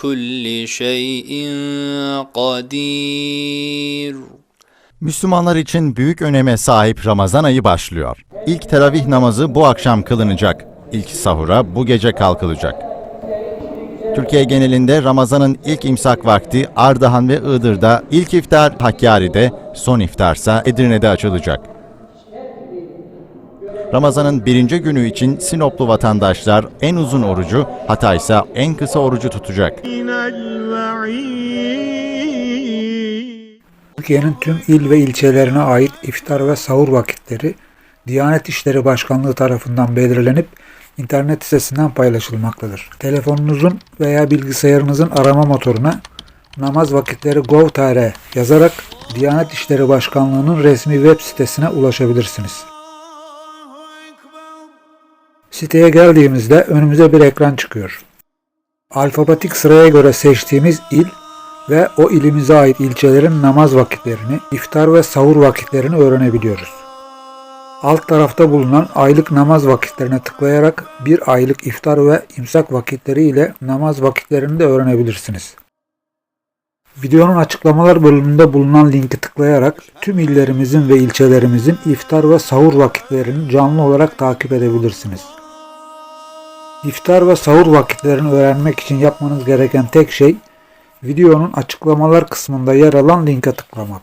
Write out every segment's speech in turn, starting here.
kulli şeyin kadir. Müslümanlar için büyük öneme sahip Ramazan ayı başlıyor. İlk teravih namazı bu akşam kılınacak. İlk sahura bu gece kalkılacak. Türkiye genelinde Ramazan'ın ilk imsak vakti Ardahan ve Iğdır'da, ilk iftar Hakkari'de, son iftarsa Edirne'de açılacak. Ramazan'ın birinci günü için Sinoplu vatandaşlar en uzun orucu, Hatay ise en kısa orucu tutacak. Türkiye'nin tüm il ve ilçelerine ait iftar ve sahur vakitleri Diyanet İşleri Başkanlığı tarafından belirlenip internet sitesinden paylaşılmaktadır. Telefonunuzun veya bilgisayarınızın arama motoruna namaz vakitleri gov.tr yazarak Diyanet İşleri Başkanlığı'nın resmi web sitesine ulaşabilirsiniz. Siteye geldiğimizde önümüze bir ekran çıkıyor. Alfabetik sıraya göre seçtiğimiz il ve o ilimize ait ilçelerin namaz vakitlerini, iftar ve sahur vakitlerini öğrenebiliyoruz. Alt tarafta bulunan aylık namaz vakitlerine tıklayarak bir aylık iftar ve imsak vakitleri ile namaz vakitlerini de öğrenebilirsiniz. Videonun açıklamalar bölümünde bulunan linki tıklayarak tüm illerimizin ve ilçelerimizin iftar ve sahur vakitlerini canlı olarak takip edebilirsiniz. İftar ve sahur vakitlerini öğrenmek için yapmanız gereken tek şey videonun açıklamalar kısmında yer alan linke tıklamak.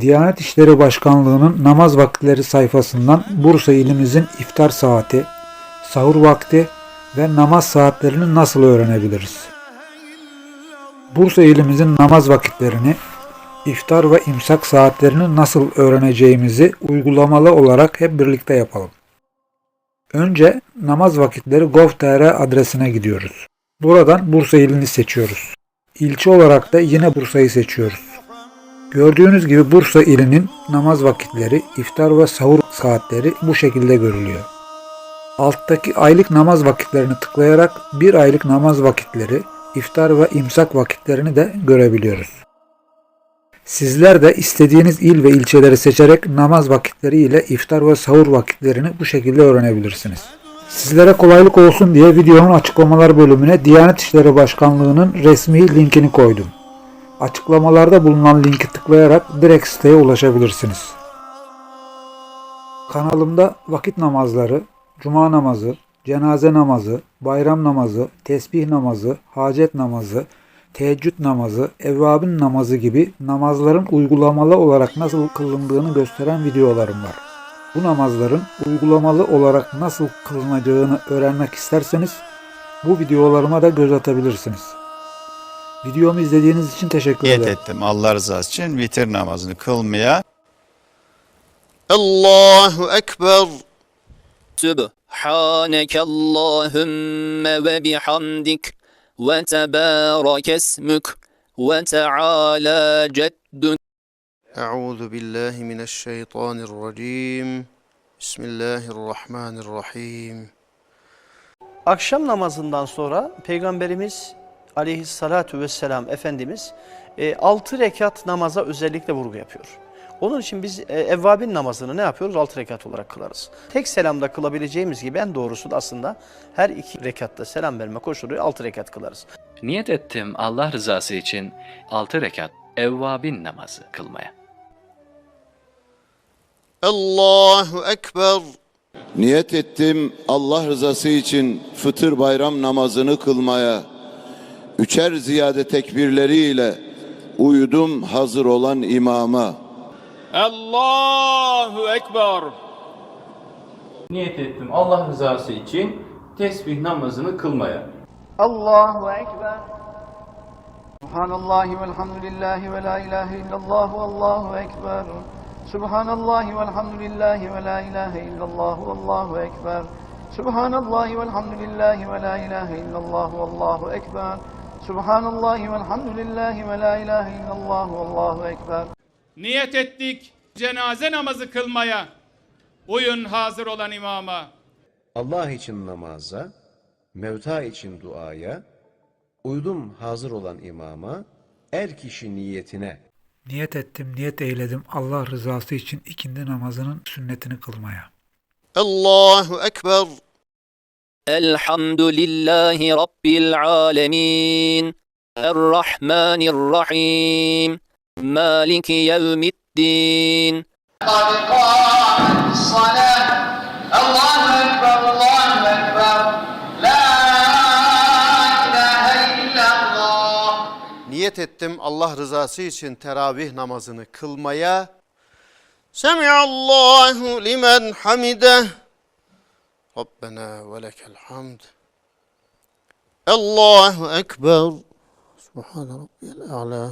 Diyanet İşleri Başkanlığı'nın namaz vakitleri sayfasından Bursa ilimizin iftar saati, sahur vakti ve namaz saatlerini nasıl öğrenebiliriz? Bursa ilimizin namaz vakitlerini, iftar ve imsak saatlerini nasıl öğreneceğimizi uygulamalı olarak hep birlikte yapalım. Önce namaz vakitleri gov.tr adresine gidiyoruz. Buradan Bursa ilini seçiyoruz. İlçe olarak da yine Bursa'yı seçiyoruz. Gördüğünüz gibi Bursa ilinin namaz vakitleri, iftar ve sahur saatleri bu şekilde görülüyor. Alttaki aylık namaz vakitlerini tıklayarak bir aylık namaz vakitleri, iftar ve imsak vakitlerini de görebiliyoruz. Sizler de istediğiniz il ve ilçeleri seçerek namaz vakitleri ile iftar ve sahur vakitlerini bu şekilde öğrenebilirsiniz. Sizlere kolaylık olsun diye videonun açıklamalar bölümüne Diyanet İşleri Başkanlığı'nın resmi linkini koydum. Açıklamalarda bulunan linki tıklayarak direkt siteye ulaşabilirsiniz. Kanalımda vakit namazları, cuma namazı, cenaze namazı, bayram namazı, tesbih namazı, hacet namazı, teheccüd namazı, evvabın namazı gibi namazların uygulamalı olarak nasıl kılındığını gösteren videolarım var. Bu namazların uygulamalı olarak nasıl kılınacağını öğrenmek isterseniz bu videolarıma da göz atabilirsiniz. Videomu izlediğiniz için teşekkür ederim. Niyet ettim Allah rızası için vitir namazını kılmaya. Allahu Ekber. Sübhaneke Allahümme ve bihamdik. وتبارك اسمك وتعالى جدك أعوذ بالله من الشيطان الرجيم بسم الله الرحمن الرحيم Akşam namazından sonra Peygamberimiz aleyhissalatu vesselam Efendimiz e, 6 rekat namaza özellikle vurgu yapıyor. Onun için biz e, evvabin namazını ne yapıyoruz? 6 rekat olarak kılarız. Tek selamda kılabileceğimiz gibi en doğrusu da aslında her iki rekatta selam verme koşuluyla 6 rekat kılarız. Niyet ettim Allah rızası için altı rekat evvabin namazı kılmaya. Allahu Ekber. Niyet ettim Allah rızası için fıtır bayram namazını kılmaya. Üçer ziyade tekbirleriyle uyudum hazır olan imama. Allahu Ekber. Niyet ettim Allah rızası için tesbih namazını kılmaya. Allahu Ekber. Subhanallahi velhamdülillahi ve la ilahe illallah ve Allahu Ekber. Subhanallahi velhamdülillahi ve la ilahe illallah ve Allahu Ekber. Subhanallahi velhamdülillahi ve la ilahe illallah ve Allahu Ekber. Subhanallahi velhamdülillahi ve la ilahe illallah ve Allahu Ekber niyet ettik cenaze namazı kılmaya. Uyun hazır olan imama. Allah için namaza, mevta için duaya, uydum hazır olan imama, er kişi niyetine. Niyet ettim, niyet eyledim Allah rızası için ikindi namazının sünnetini kılmaya. Allahu Ekber. Elhamdülillahi Rabbil Alemin. Errahmanirrahim. مالك يوم الدين قد قامت الصلاة الله أكبر الله أكبر لا إله إلا الله Niyet ettim Allah rızası için teravih namazını kılmaya. Semiallahu limen hamide. Rabbena ve lekel hamd. Allahu Ekber. Subhane Rabbiyel A'la.